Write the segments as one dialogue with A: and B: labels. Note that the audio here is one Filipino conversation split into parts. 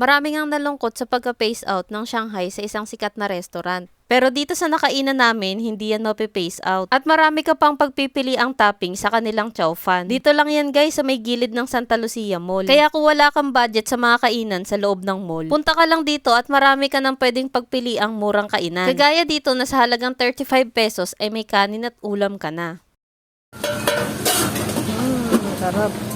A: Maraming ang nalungkot sa pagka-phase out ng Shanghai sa isang sikat na restaurant. Pero dito sa nakainan namin, hindi yan mape-phase out. At marami ka pang pagpipili ang topping sa kanilang chow fan. Dito lang yan guys sa may gilid ng Santa Lucia Mall. Kaya kung wala kang budget sa mga kainan sa loob ng mall, punta ka lang dito at marami ka nang pwedeng pagpili ang murang kainan. Kagaya dito na sa halagang 35 pesos ay may kanin at ulam ka na.
B: Mm, sarap.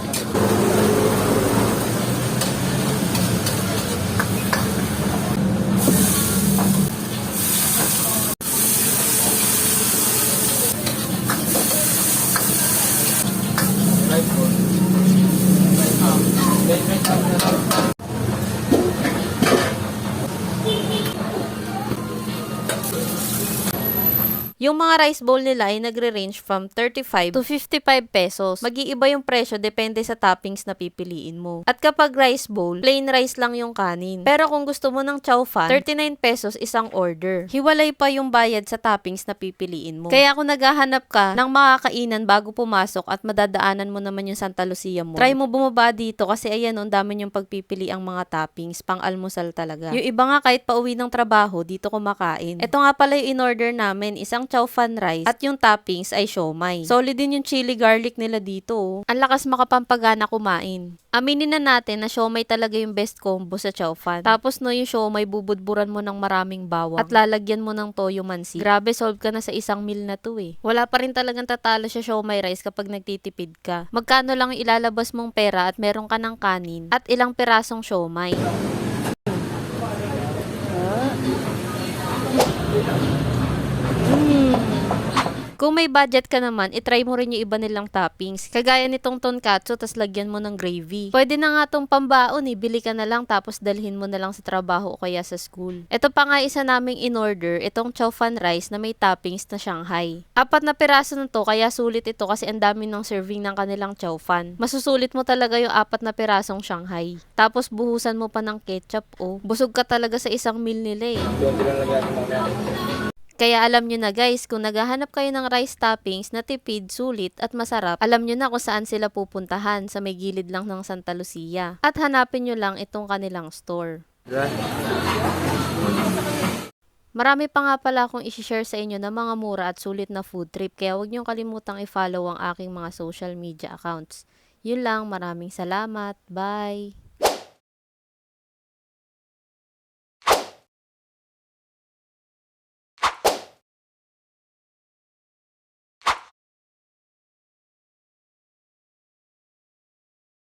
A: Yung mga rice bowl nila ay nagre-range from 35 to 55 pesos. Mag-iiba yung presyo depende sa toppings na pipiliin mo. At kapag rice bowl, plain rice lang yung kanin. Pero kung gusto mo ng chow fan, 39 pesos isang order. Hiwalay pa yung bayad sa toppings na pipiliin mo. Kaya kung naghahanap ka ng makakainan bago pumasok at madadaanan mo naman yung Santa Lucia mo, try mo bumaba dito kasi ayan, ang dami yung pagpipili ang mga toppings, pang almusal talaga. Yung iba nga kahit pauwi ng trabaho, dito kumakain. Ito nga pala yung in-order namin, isang chow fan rice at yung toppings ay siomay. Solid din yung chili garlic nila dito. oh. Ang lakas makapampagana kumain. Aminin na natin na siomay talaga yung best combo sa chow fan. Tapos no yung siomay bubudburan mo ng maraming bawang at lalagyan mo ng toyo mansi. Grabe solve ka na sa isang meal na to eh. Wala pa rin talagang tatalo sa siomay rice kapag nagtitipid ka. Magkano lang ilalabas mong pera at meron ka ng kanin at ilang pirasong siomay. Kung may budget ka naman, itry mo rin yung iba nilang toppings. Kagaya nitong tonkatsu, tas lagyan mo ng gravy. Pwede na nga tong pambaon eh. Bili ka na lang tapos dalhin mo na lang sa trabaho o kaya sa school. Ito pa nga isa naming in-order, itong chow fan rice na may toppings na Shanghai. Apat na piraso na to, kaya sulit ito kasi ang dami ng serving ng kanilang chow fan. Masusulit mo talaga yung apat na pirasong Shanghai. Tapos buhusan mo pa ng ketchup oh. Busog ka talaga sa isang meal nila eh. Kaya alam nyo na guys, kung naghahanap kayo ng rice toppings na tipid, sulit at masarap, alam nyo na kung saan sila pupuntahan sa may gilid lang ng Santa Lucia. At hanapin nyo lang itong kanilang store. Marami pa nga pala akong isi-share sa inyo na mga mura at sulit na food trip kaya huwag niyong kalimutang i-follow ang aking mga social media accounts. Yun lang, maraming salamat. Bye!